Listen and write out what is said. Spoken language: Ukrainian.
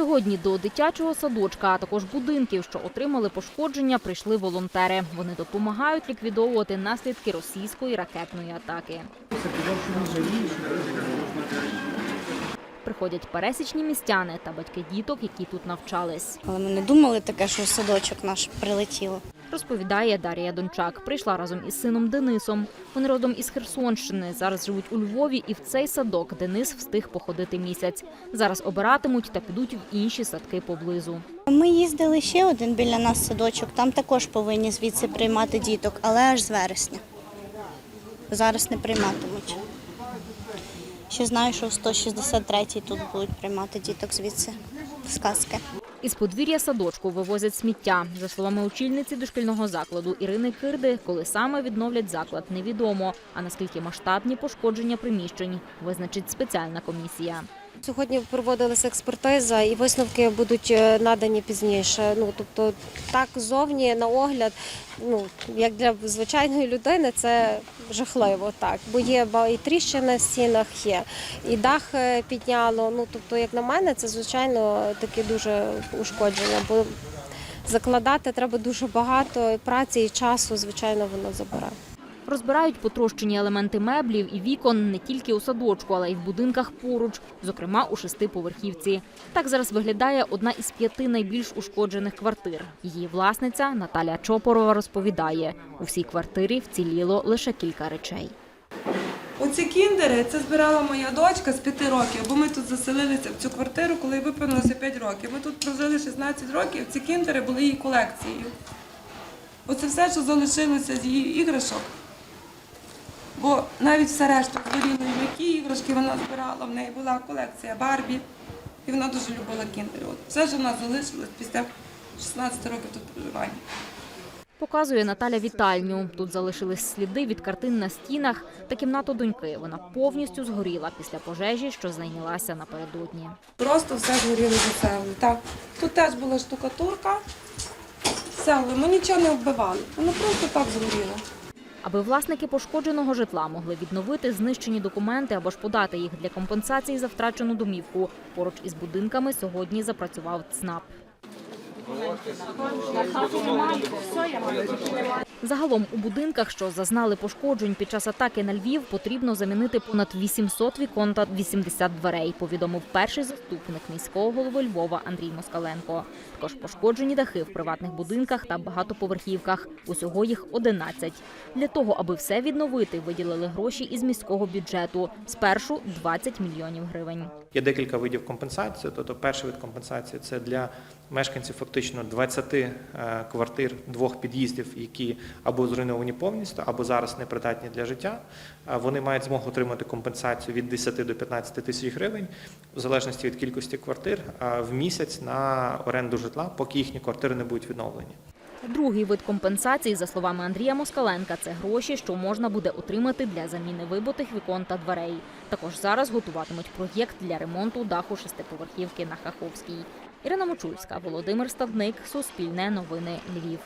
Сьогодні до дитячого садочка, а також будинків, що отримали пошкодження, прийшли волонтери. Вони допомагають ліквідовувати наслідки російської ракетної атаки. Приходять пересічні містяни та батьки діток, які тут навчались. Але ми не думали таке, що садочок наш прилетіло. Розповідає Дар'я Дончак. Прийшла разом із сином Денисом. Вони родом із Херсонщини. Зараз живуть у Львові, і в цей садок Денис встиг походити місяць. Зараз обиратимуть та підуть в інші садки поблизу. Ми їздили ще один біля нас садочок, там також повинні звідси приймати діток, але аж з вересня. Зараз не прийматимуть. Ще знаю, що в 163-й тут будуть приймати діток звідси з казки. Із подвір'я садочку вивозять сміття. За словами очільниці дошкільного закладу Ірини Кирди, коли саме відновлять заклад, невідомо. А наскільки масштабні пошкодження приміщень визначить спеціальна комісія. Сьогодні проводилася експертиза, і висновки будуть е, надані пізніше. Ну тобто, так зовні на огляд, ну як для звичайної людини, це жахливо, так. Бо є і тріщини в стінах, є і дах е, підняло. Ну тобто, як на мене, це звичайно таке дуже ушкодження. Бо закладати треба дуже багато праці і часу, звичайно, воно забирає. Розбирають потрощені елементи меблів і вікон не тільки у садочку, але й в будинках поруч, зокрема у шестиповерхівці. Так зараз виглядає одна із п'яти найбільш ушкоджених квартир. Її власниця Наталя Чопорова розповідає, у всій квартирі вціліло лише кілька речей. Оці кіндери це збирала моя дочка з 5 років, бо ми тут заселилися в цю квартиру, коли виповнилося 5 років. Ми тут прожили 16 років, ці кіндери були її колекцією. Оце все, що залишилося з її іграшок. Бо навіть все решту хворіли, які іграшки вона збирала, в неї була колекція Барбі, і вона дуже любила кіндери. От все, що в нас залишилось після 16 років тут проживання. Показує Наталя вітальню. Тут залишились сліди від картин на стінах та кімнату доньки. Вона повністю згоріла після пожежі, що зайнялася напередодні. Просто все згоріло до цегли. Так, тут теж була штукатурка, цегли, ми нічого не вбивали, воно просто так згоріло. Аби власники пошкодженого житла могли відновити знищені документи або ж подати їх для компенсації за втрачену домівку, поруч із будинками сьогодні запрацював ЦНАП. Загалом у будинках, що зазнали пошкоджень під час атаки на Львів, потрібно замінити понад 800 вікон та 80 дверей, повідомив перший заступник міського голови Львова Андрій Москаленко. Також пошкоджені дахи в приватних будинках та багатоповерхівках. Усього їх 11. Для того, аби все відновити, виділили гроші із міського бюджету. Спершу 20 мільйонів гривень. Є декілька видів компенсації. Тобто, перший вид компенсації це для мешканців фактично 20 е, квартир, двох під'їздів, які або зруйновані повністю, або зараз непридатні для життя. Вони мають змогу отримати компенсацію від 10 до 15 тисяч гривень, в залежності від кількості квартир, в місяць на оренду житла, поки їхні квартири не будуть відновлені. Другий вид компенсації, за словами Андрія Москаленка, це гроші, що можна буде отримати для заміни вибитих вікон та дверей. Також зараз готуватимуть проєкт для ремонту даху шестиповерхівки на Хаховській. Ірина Мочульська, Володимир Ставник, Суспільне новини Львів.